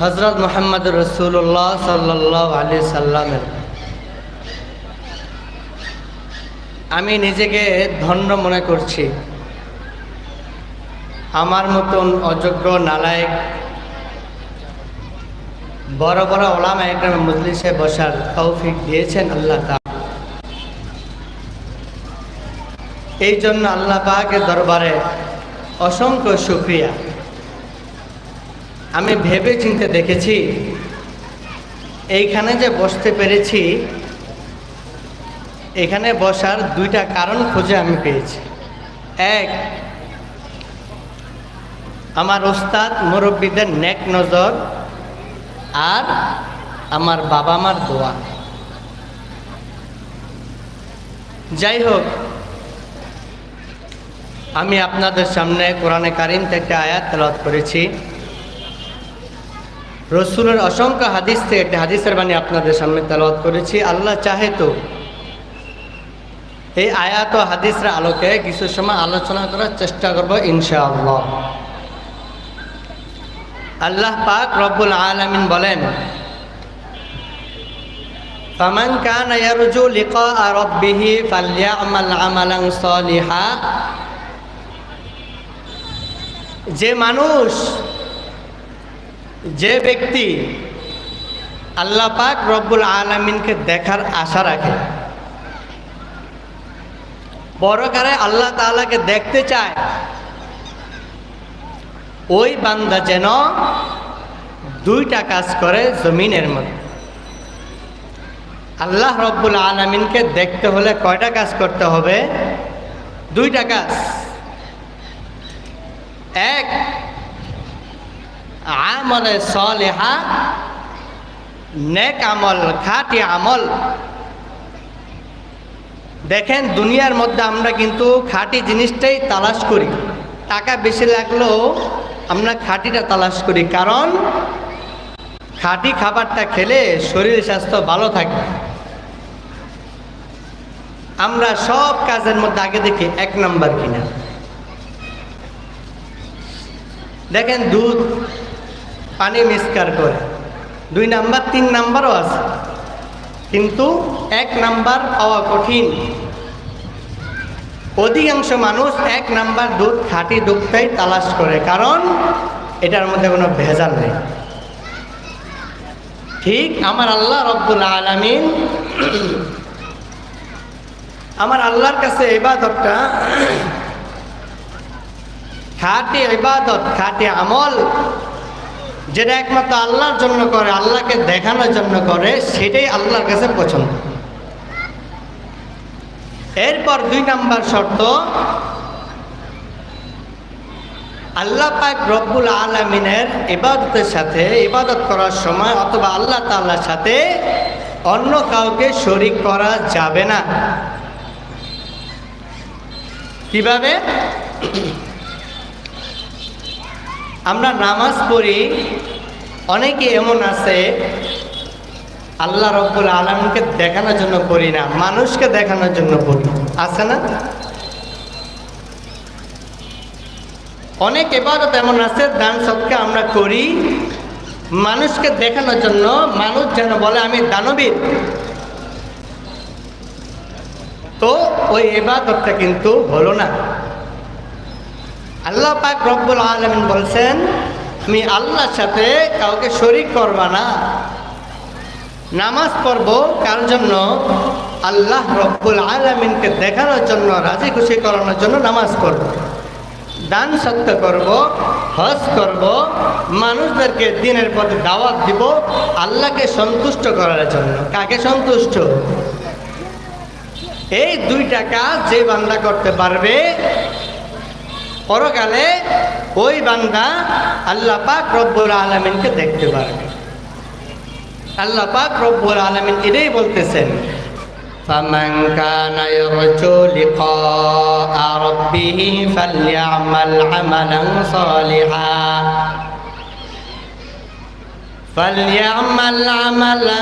হজরত মোহাম্মদ রসুল্লাহ সাল্লাহ আলি সাল্লামের। আমি নিজেকে ধন্য মনে করছি। আমার মতন অযোগ্য নালায়ক, বড় বড় ওলামা একরাম মজলিসে বসার তৌফিক দিয়েছেন আল্লাহ তা। এই জন্য আল্লাহ পাকের দরবারে অসংখ্য শুক্রিয়া। আমি ভেবে চিনতে দেখেছি, এইখানে যে বসতে পেরেছি, এখানে বসার দুইটা কারণ খুঁজে আমি পেয়েছি। এক, আমার ওস্তাদ মুরব্বীদের নেক নজর আর আমার বাবা মার দোয়া। যাই হোক, আমি আপনাদের সামনে কোরআনে কারিম থেকে আয়াত তেলাওয়াত করেছি। রসুলের অসংখ্য হাদিস থেকে একটি হাদিসের বাণী আপনাদের সামনে তেলাওয়াত করেছি আল্লাহ চাহে তো এই আয়াত ও হাদিসের আলোকে কিছু সময় আলোচনা করার চেষ্টা করব ইনশাআল্লাহ আল্লাহ পাক রব্বুল আলামিন বলেন فمن كان يرجو لقاء ربه فليعمل عملا صالحا যে মানুষ যে ব্যক্তি আল্লাহ পাক রব্বুল আলমিনকে দেখার আশা রাখে বড়কারে আল্লাহ তাআলাকে দেখতে চায়, ওই বান্দা যেন দুইটা কাজ করে জমিনের মধ্যে। আল্লাহ রব্বুল আলমিনকে দেখতে হলে কয়টা কাজ করতে হবে? দুইটা কাজ। এক আমলে সলেহা, নেক আমল, খাটি আমল। দেখেন, দুনিয়ার মধ্যে আমরা কিন্তু খাঁটি জিনিসটাই তালাশ করি। টাকা বেশি লাগলেও আমরা খাঁটিটা তালাশ করি, কারণ খাঁটি খাবারটা খেলে শরীর স্বাস্থ্য ভালো থাকে। আমরা সব কাজের মধ্যে আগে দেখি, এক নম্বর কিনা। দেখেন, দুধ পানি মিসকার করে। দুই নাম্বার, তিন নাম্বারও আছে। কিন্তু এক নাম্বার পাওয়া কঠিন। অধিকাংশ মানুষ এক নাম্বার দুধ খাঁটি দুধটাই তালাশ করে, কারণ এটার মধ্যে কোনো ভেজাল নেই। ঠিক আমার আল্লাহ রব্বুল আলমিন আমার আল্লাহর কাছে ইবাদতটা খাটি ইবাদত, খাটি আমল যেটা একমাত্র আল্লাহর জন্য করে, আল্লাহকে দেখানোর জন্য করে, সেটাই আল্লাহর কাছে পছন্দ। এরপর দুই নাম্বার শর্ত, আল্লাহ পাক রব্বুল আলমিনের ইবাদতের সাথে ইবাদত করার সময় অথবা আল্লাহ তাল্লার সাথে অন্য কাউকে শরিক করা যাবে না। কীভাবে? আমরা নামাজ পড়ি, অনেকে এমন আছে, আল্লাহ রব্বুল আলমকে দেখানোর জন্য পড়ি না, মানুষকে দেখানোর জন্য পড়ি। আছে না? অনেক এবারত এমন আছে, দান সবকে আমরা করি, মানুষকে দেখানোর জন্য মানুষ যেন বলে, আমি দানবীর। তো ওই এবাদতটা কিন্তু হলো না। আল্লাহ পাক রব্বুল আলমিন বলছেন, আমি আল্লাহর সাথে কাউকে শরিক করবা না। নামাজ পড়ব কার জন্য? আল্লাহ রব্বুল আলমিনকে দেখানোর জন্য, রাজি খুশি করানোর জন্য নামাজ পড়ব। দান সত্য করব, হজ করব, মানুষদেরকে দিনের পথে দাওয়াত দিব, আল্লাহকে সন্তুষ্ট করার জন্য। কাকে সন্তুষ্ট? এই দুইটা কাজ যে বান্দা করতে পারবে পরকালে ওই বান্দা আল্লাহ পাক রব্বুল আলমিনকে দেখতে পারবে আল্লাহ পাক রব্বুল আলমিন এটাই বলতেছেন فمن كان يرجو لقاء ربه فليعمل عملا صالحا فليعمل عملا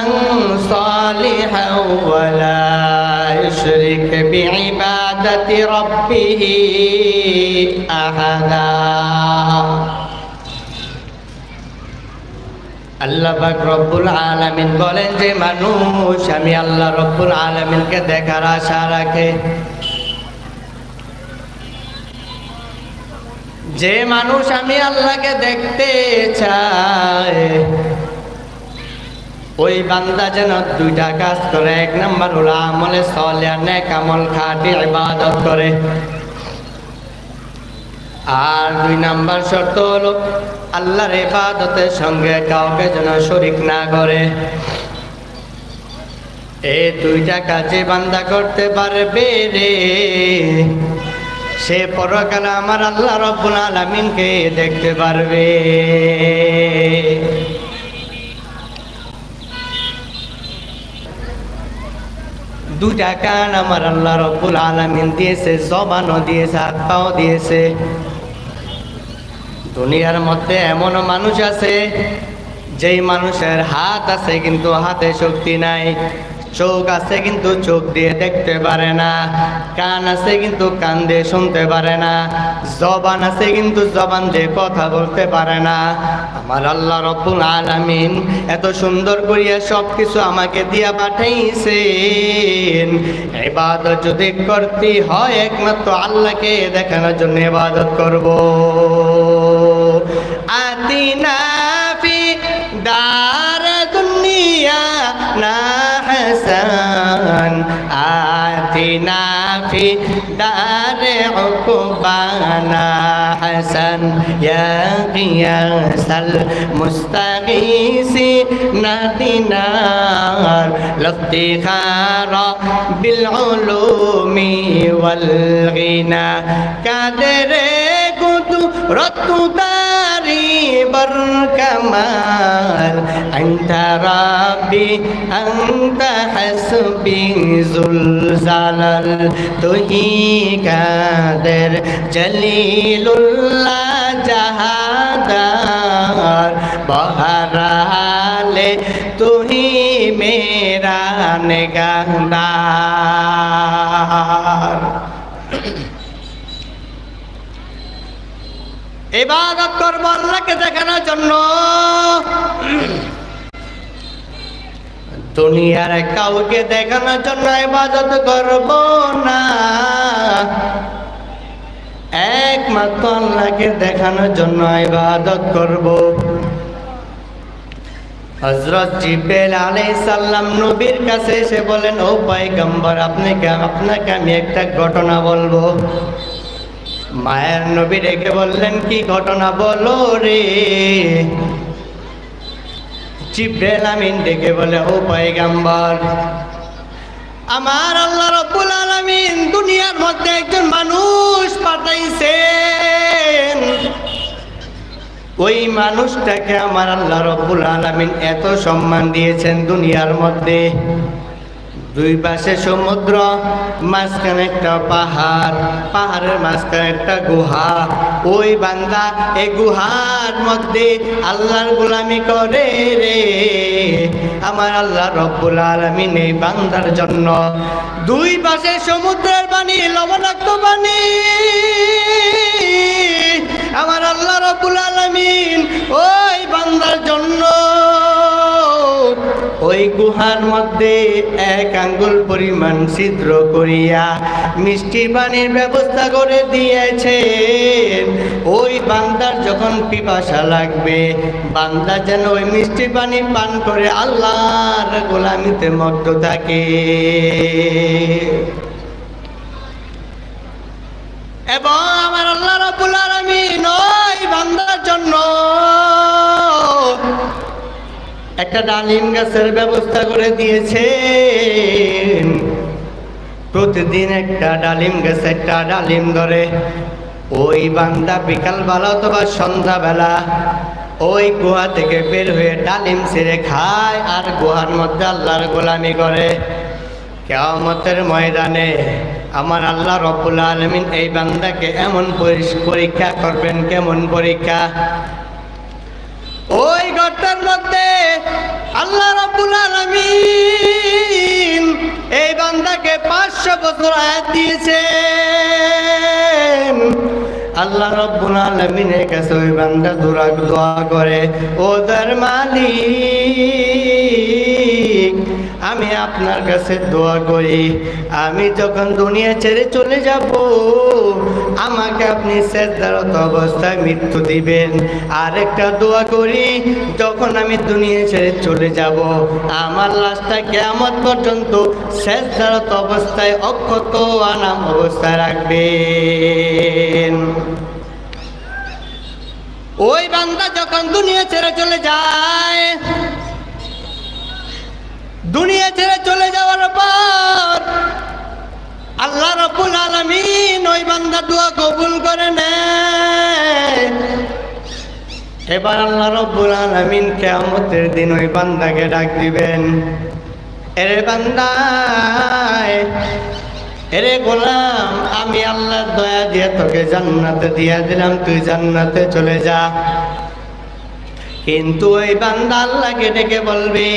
صالحا ولا يشرك بعبادة ربه أحدا আল্লাহ পাক রব্বুল আলামিন বলেন যে মানুষ আমি আল্লাহ রব্বুল আলামিনকে দেখার আশা রাখে যে মানুষ আমি আল্লাহকে দেখতে চায় ওই বান্দা যেন দুইটা কাজ করে। এক নাম্বার হলো আমলে সলে নেক আমল খাটি ইবাদত করে। আর দুই নাম্বার শর্ত হলো আল্লাহর ইবাদতের সঙ্গে কাউকে যেন শরিক না করে। এই দুইটা কাজে বান্দা করতে পারবে রে। সে পরকালে আমার আল্লাহ রব্বুল আলামিনকে দেখতে পারবে। দুটা কান আমার আল্লাহ রব্বুল আলমিন দিয়েছে, জবানও দিয়েছে হাত পাও দিয়েছে। দুনিয়ার মধ্যে এমন মানুষ আছে, যেই মানুষের হাত আছে কিন্তু হাতে শক্তি নাই। চোখ আছে কিন্তু চোখ দিয়ে দেখতে পারে না। কান আছে কিন্তু কান দিয়ে শুনতে পারে না। জবান আছে কিন্তু জবান দিয়ে কথা বলতে পারে না। আমার আল্লাহ রব্বুল আলামিন এত সুন্দর করিয়া সব কিছু আমাকে দিয়া পাঠাইছেন। ইবাদত যদি করতে হয় একমাত্র আল্লাহকে দেখানোর জন্য ইবাদত করব। আতিনা ফি দার سيدنا حسن آتنا في دار عقبانا حسن يا غياث المستغيث دينار. الافتخار بالعلوم والغنى. كدر قدرة بركمال أنت ربي أنت حسبي ذو الزلال تهي قادر جليل الله جهادار بحرال تهي میرا نگہدار ইবাদত করব আল্লাহকে দেখানোর জন্য। দুনিয়ার কাউকে দেখানোর জন্য ইবাদত করব না। একমাত্র আল্লাহকে দেখানোর জন্য ইবাদত করব। হজরত জিব্রাইল আলাইহিস সালাম নবীর কাছে এসে বলেন, ও পয়গম্বর, আপনাকে আপনাকে আমি একটা ঘটনা বলব। মায়ের নবী রেখে বললেন, কি ঘটনা বলো রে? জিব্রাইল আমিন ডেকে বলে, ও পয়গম্বর, আমার আল্লাহ রব্বুল আলামিন দুনিয়ার মধ্যে একজন মানুষ পাঠাইছেন। ওই মানুষটাকে আমার আল্লাহ রব্বুল আলামিন এত সম্মান দিয়েছেন দুনিয়ার মধ্যে। দুই পাশে সমুদ্র, মাঝখানে একটা পাহাড়, পাহাড়ের মাঝখানে একটা গুহা। ওই বান্দা এই গুহার মধ্যে আল্লাহর গোলামি করে রে। আমার আল্লাহ রব্বুল আলমিন এই বান্দার জন্য দুই পাশে সমুদ্রের পানি লবণাক্ত পানি গুহার মধ্যে এক আঙ্গুল পরিমাণ ছিদ্র করিয়া মিষ্টি পানির ব্যবস্থা করে দিয়েছে ওই বান্দার যখন পিপাসা লাগবে, বান্দা যেন ওই মিষ্টি পানি পান করে আল্লাহর গোলামিতে মগ্ন থাকে। এবং আমার আল্লাহ রাব্বুল আলামিন ওই বান্দার জন্য একটা ডালিম গাছের ব্যবস্থা করে দিয়েছে প্রতিদিন একটা ডালিম গাছে একটা ডালিম ধরে। ওই বান্দা বিকালবেলা অথবা সন্ধ্যাবেলা ওই গুহা থেকে বের হয়ে ডালিম ছিঁড়ে খায় আর গুহার মধ্যে আল্লাহর গোলামি করে। কেয়ামতের ময়দানে আমার আল্লাহ রব্বুল আলমিন এই বান্দাকে এমন পরীক্ষা করবেন, কেমন পরীক্ষা? ওই গর্তের মধ্যে আল্লাহ রব্বুল আলামিন এই বান্দাকে পাঁচশো বছর আয়াত দিয়েছেন। আল্লাহ রব্বুল আলমিনের কাছে ওই বান্দা দোয়া দোয়া করে ওদের মালিক, আমি আপনার কাছে দোয়া করি। আমি যখন দুনিয়া ছেড়ে চলে যাব আমাকে আপনি শেষদারত অবস্থায় মৃত্যু দিবেন। আর একটা দোয়া করি, যখন আমি দুনিয়া ছেড়ে চলে যাব, আমার লাশটা কেমন পর্যন্ত শেষদারত অবস্থায় অক্ষত আনাম অবস্থায় রাখবেন। ওই বান্দা যখন দুনিয়া ছেড়ে চলে যায়, দুনিয়া ছেড়ে চলে যাওয়ার পর আল্লাহ রব্বুল আলামিন ওই বান্দা দোয়া কবুল করে এবার আল্লাহ রব্বুল আলমিন কিয়ামতের দিন ওই বান্দাকে ডাক দিবেন। এরে বান্দায়, এরে গোলাম, আমি আল্লাহর দয়া দিয়ে তোকে জান্নাতে দিয়া দিলাম, তুই জান্নাতে চলে যা। কিন্তু ওই বান্দা আল্লাহকে ডেকে বলবে,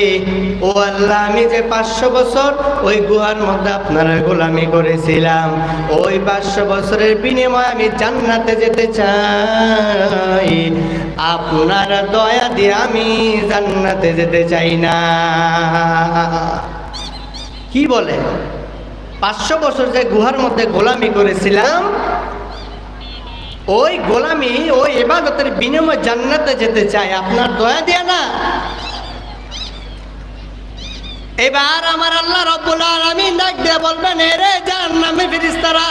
ও আল্লাহ, আমি যে পাঁচশো বছর ওই গুহার মধ্যে আপনারা গোলামি করেছিলাম, ওই পাঁচশো বছরের বিনিময়ে আমি জান্নাতে যেতে চাই। আপনার দয়া দিয়ে আমি জান্নাতে যেতে চাই না। কি বলে? পাঁচশো বছর যে গুহার মধ্যে গোলামি করেছিলাম ওই গোলামি, ওই এবাদতের বিনিময় জান্নাতে যেতে চাই, আপনার দয়া দিয়ে না। এবার আমার আল্লাহ রব্বুল আলামিন ডাক দিয়ে বলবেন রে জাহান্নামে ফেরেশতারা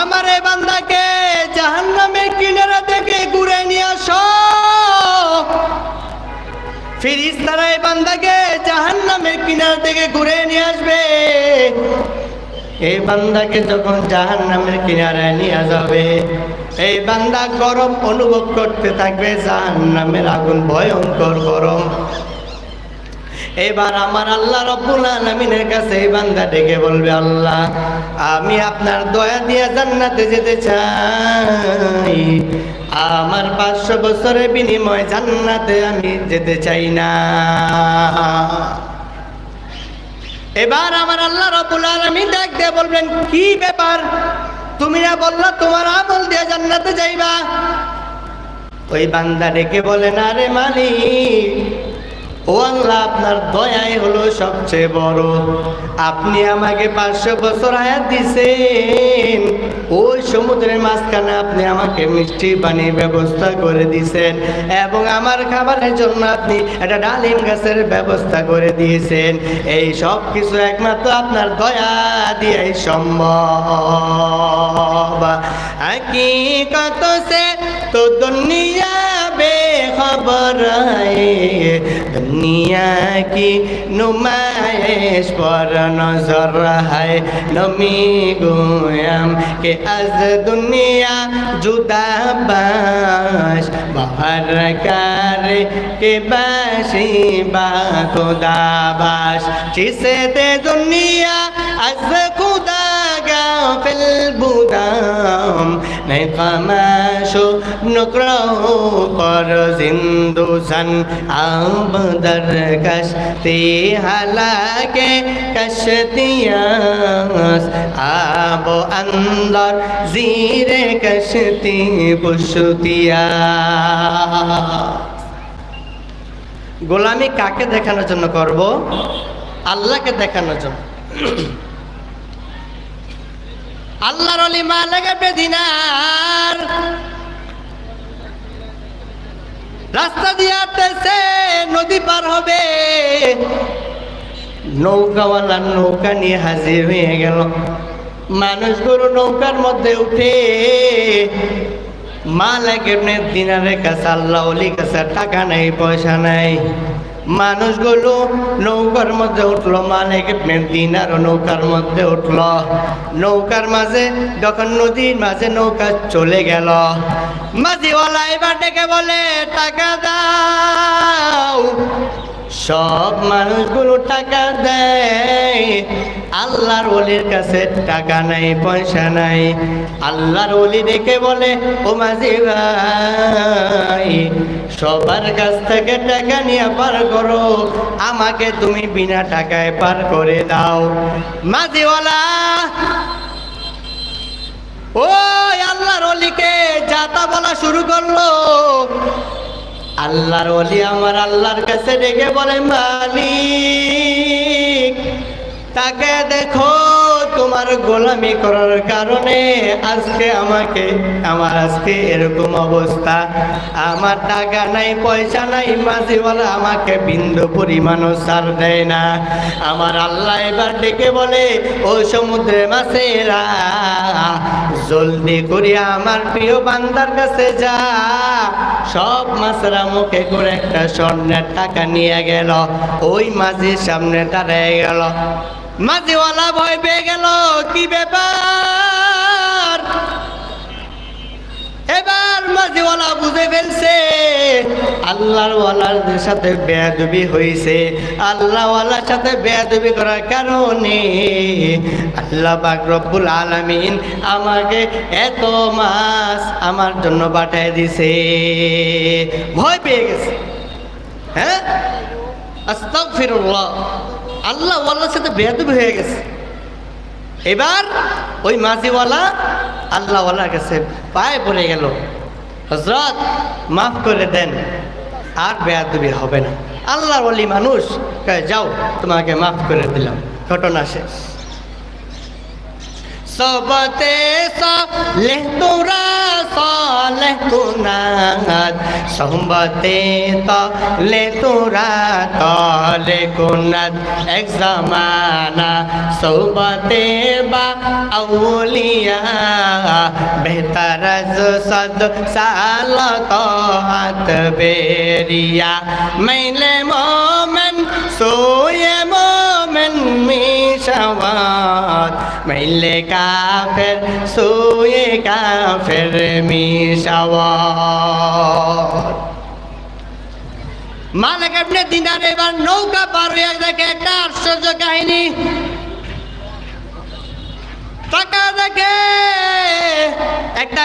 আমার এই বান্দাকে জাহান্নামের কিনারা থেকে ঘুরে নিয়ে আসো। ফিরিস্তারা এই বান্দাকে জাহান্নামের কিনারা থেকে ঘুরে নিয়ে আসবে। এই বান্দাকে যখন জাহান নামের কিনারায় নিয়ে যাবে, এই বান্দা গরম অনুভব করতে থাকবে জাহান নামের আগুন ভয়ঙ্কর গরম। এবার আমার আল্লাহ রব্বুল আলমিনের কাছে এই বান্দা ডেকে বলবে, আল্লাহ, আমি আপনার দয়া দিয়ে জান্নাতে যেতে চাই। আমার পাঁচশো বছরের বিনিময় জান্নাতে আমি যেতে চাই না। এবার আমার আল্লাহ রবুল আলমী ডাক দিয়ে বলবেন, কি ব্যাপার? তুমি না বলল তোমার আমল দিয়ে জান্নাতে যাইবা? ওই বান্দা ডেকে বলে, না রে মালিক ও আল্লাহ, আপনার দয়াই হলো সবচেয়ে বড়। আপনি আমাকে পাঁচশো বছর আয়াত দিছেন। ওই সমুদ্রের মাঝখানে আপনি আমাকে মিষ্টি পানির ব্যবস্থা করে দিছেন এবং আমার খাবারের জন্য আপনি একটা ডালিম গাছের ব্যবস্থা করে দিয়েছেন। এই সব কিছু একমাত্র আপনার দয়া দিয়ে সম্ভব। কত সে তো দুনিয়া बेखबर है दुनिया की नुमाइश पर नजर है नमी गोयम के अज दुनिया जुदा बाश बाहर कार के बाशी बा खुदा बाश जिसे दे दुनिया अज खुदा বুদাম, নাই কামাশো নুকরাও পর জিন্দুসান আব দর কশতি হালাকে কশতিয়াস আব অন্দর জিরে কশতি পুষতিয়া গোলামি কাকে দেখানোর জন্য করব? আল্লাহকে দেখানোর জন্য। আল্লাহর অলি মা লাগাবে দিনার রাস্তা দিয়ে আসতেছে নদী পার হবে। নৌকাওয়ালা নৌকা নিয়ে হাজির হয়ে গেল। মানুষগুলো নৌকার মধ্যে উঠে মা লাগে দিনারের কাছে, আল্লাহ অলি কাছে টাকা নাই, পয়সা নাই। মানুষগুলো নৌকার মধ্যে উঠল মালিক দিনার নৌকার মধ্যে উঠল। নৌকার মাঝে, যখন নদীর মাঝে নৌকা চলে গেল, মাঝিওয়ালা এবার ডেকে বলে, টাকা দাও। সব মানুষগুলো টাকা দেয়। আল্লাহর ওলির কাছে টাকা নাই, পয়সা নাই। আল্লাহর ওলি ডেকে বলে, ও মাঝি ভাই, সবার কাছ থেকে টাকা নিয়ে পার করো। আমাকে তুমি বিনা টাকায় পার করে দাও। মাঝিওয়ালা, ওই আল্লাহর অলিকে যাতা বলা শুরু করল। আল্লাহর অলি আমার আল্লাহর কাছে ডেকে বলে মালিক তাকে দেখো। তোমার গোলামি করার কারণে আজকে আমাকে, আমার আজকে এরকম অবস্থা। আমার টাকা নাই, পয়সা নাই, মাঝিওয়ালা আমাকে বিন্দু পরিমাণও সার দেয় না। আমার আল্লাহ এবার ডেকে বলে, ও সমুদ্রে মাছেরা, জলদি করে আমার প্রিয় বান্দার কাছে যা। সব মাছেরা মুখে করে একটা স্বর্ণের টাকা নিয়ে গেল। ওই মাঝির সামনে দাঁড়িয়ে গেল। মাঝিওয়ালা ভয় পেয়ে গেল, কি ব্যাপার? এবার মাঝিওয়ালা বুঝে ফেলছে আল্লাহর ওয়ালার সাথে বেয়াদবি হয়েছে আল্লাহওয়ালার সাথে বেয়াদবি করার কারণে আল্লাহ পাক রব্বুল আলামিন আমাকে এত মাছ আমার জন্য পাঠায় দিছে। ভয় পেয়ে গেছে। হ্যাঁ? আস্তাগফিরুল্লাহ। আল্লাহ ওয়াল্লার সাথে বেহাদুব হয়ে গেছে। এবার ওই মাঝিওয়ালা আল্লাহওয়ালার কাছে পায়ে পড়ে গেল। হজরত মাফ করে দেন, আর বেয়াদুবি হবে না। আল্লাহর বলি মানুষ যাও, তোমাকে মাফ করে দিলাম। ঘটনা শেষ। সবতে সলেহ তোরা সলেহ কুনাত সহবতে তলে তোরা তলে কুনাত এক জামানা সহবতে বা আউলিয়া, বেহতার সদ সাল হাত বেরিয়া। মাইলে মোমেন, সোয়ে মোমেন মিশাওয়াত মাইলে কাফের, সুয়ে কাফের মিশাওয়াত। মালিক আপনি দিনার এবার নৌকা পার হয়ে দেখে একটা আশ্চর্য কাহিনী। টাকা দেখে একটা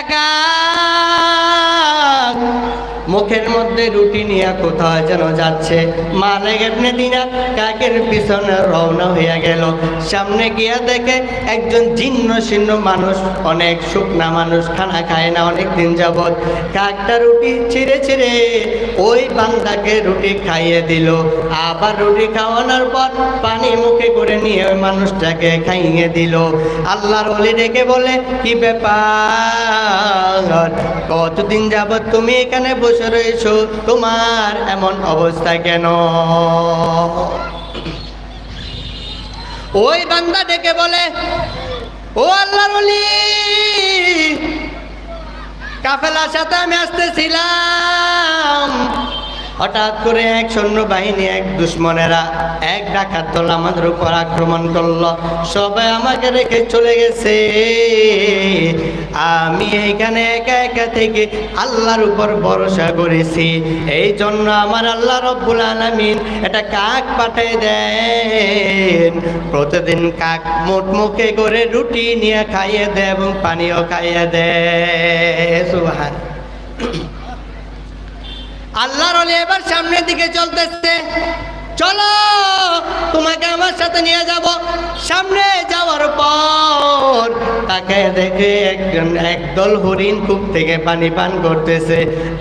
মুখের মধ্যে রুটি নিয়ে কোথাও যেন যাচ্ছে। মালিক এমনি দিনা কাকের পিছনে রওনা হইয়া গেল। সামনে গিয়া দেখে একজন জীর্ণ শীর্ণ মানুষ, অনেক শুকনা মানুষ, খানা খায় না অনেক দিন যাবৎ। কাকটা রুটি ছিঁড়ে ছিঁড়ে ওই বান্দাকে রুটি খাইয়ে দিল। আবার রুটি খাওয়ানোর পর পানি মুখে করে নিয়ে ওই মানুষটাকে খাইয়ে দিল। আল্লাহর অলি ডেকে বলে, কি ব্যাপার? কতদিন যাবৎ তুমি এখানে বসে রয়েছো? তোমার এমন অবস্থা কেন? ওই বান্দা ডেকে বলে, ও আল্লাহর অলি কাফেলার সাথে আমি আসতেছিলাম। হঠাৎ করে এক সৈন্য বাহিনী এক দুশ্মনেরা, এক ডাকাত দল আমাদের উপর আক্রমণ করল। সবাই আমাকে রেখে চলে গেছে। আমি এইখানে একা একা থেকে আল্লাহর উপর ভরসা করেছি। এই জন্য আমার আল্লাহ রব্বুল আলামিন এটা কাক পাঠিয়ে দেন। প্রতিদিন কাক মুঠ মুখে করে রুটি নিয়ে খাইয়ে দেয় এবং পানিও খাইয়ে দেয়। সুবহান। আল্লাহর অলি এবার সামনের দিকে চলতেছে। চলো, তোমাকে আমার সাথে নিয়ে যাব। সামনে যাওয়ার পর তাকে দেখে একজন একদল হরিণ কূপ থেকে পানি পান করতেছে।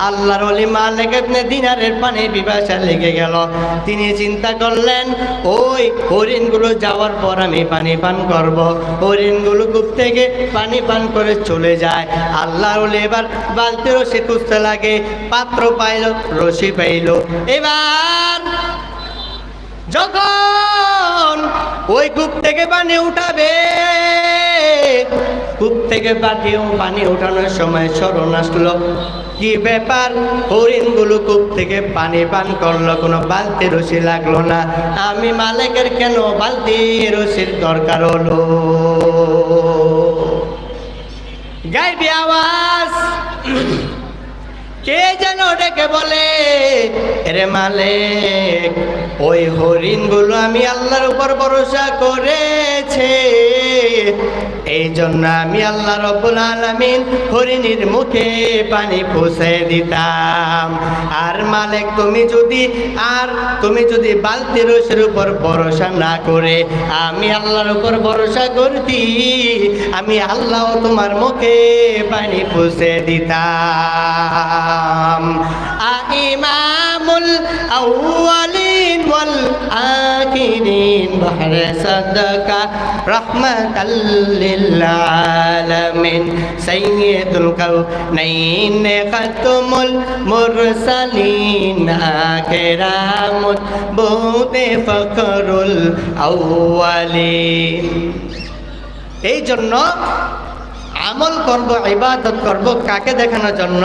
আল্লাহর অলি মালিক দিনারের পানি পিপাসা লেগে গেল। তিনি চিন্তা করলেন, ওই হরিণগুলো যাওয়ার পর আমি পানি পান করব। হরিণগুলো কূপ থেকে পানি পান করে চলে যায়। আল্লাহর অলি এবার বালতি রশি খুঁজতে লাগে, পাত্র পাইল, রশি পাইল। এবার যখন ওই কূপ থেকে পানি উঠাবে, কূপ থেকে পাঠিয়ে পানি উঠানোর সময় স্মরণ আসলো। কি ব্যাপার? হরিণগুলো কূপ থেকে পানি পান করল, কোনো বালতি রশি লাগল না। আমি মালিকের কেন বালতি রশির দরকার হলো? গাইবি আওয়াজ। কে যেন ডেকে বলে রে মালিক ওই হরিণগুলো আমি আল্লাহর উপর ভরসা করেছে। এই জন্য আমি আল্লাহ রব্বুল আলামিন হরিণীর মুখে পানি পুষে দিতাম। আর মালিক, তুমি যদি, আর তুমি যদি বালতি রসের উপর ভরসা না করে আমি আল্লাহর উপর ভরসা করতি, আমি আল্লাহ তোমার মুখে পানি পুষে দিতাম। আইমামুল আউয়ালিন বহরে সাদাকা রাহমাতাল লিল আলামিন সাইয়্যিদুল কাউনাইন খাতুমুল মুরসালিন আকিরামুত বুতে ফখরুল আউয়ালিন এই জন্য আমল করব, ইবাদত করব কাকে দেখানোর জন্য?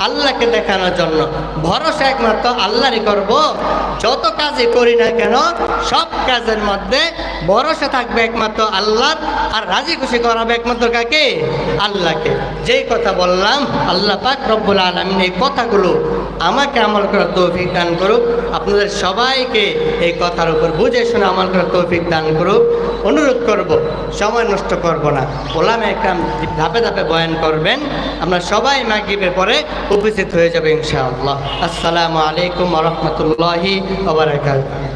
আল্লাহকে দেখানোর জন্য। ভরসা একমাত্র আল্লাহরই করব। যত কাজই করি না কেন, সব কাজের মধ্যে ভরসা থাকবে একমাত্র আল্লাহ আর রাজি খুশি করাবে একমাত্র কাকে? আল্লাহকে। যেই কথা বললাম, আল্লাহ পাক রব্বুল আলমিন এই কথাগুলো আমাকে আমল করার তৌফিক দান করুক। আপনাদের সবাইকে এই কথার উপর বুঝে শুনে আমল করার তৌফিক দান করুক। অনুরোধ করব, সময় নষ্ট করব না। ওলামে একটা ধাপে ধাপে বয়ান করবেন। আমরা সবাই মাগিবের পরে উপস্থিত হয়ে যাবে ইনশাআল্লাহ। আসসালামু আলাইকুম রহমতুল্লাহি ওবরাকাতুহু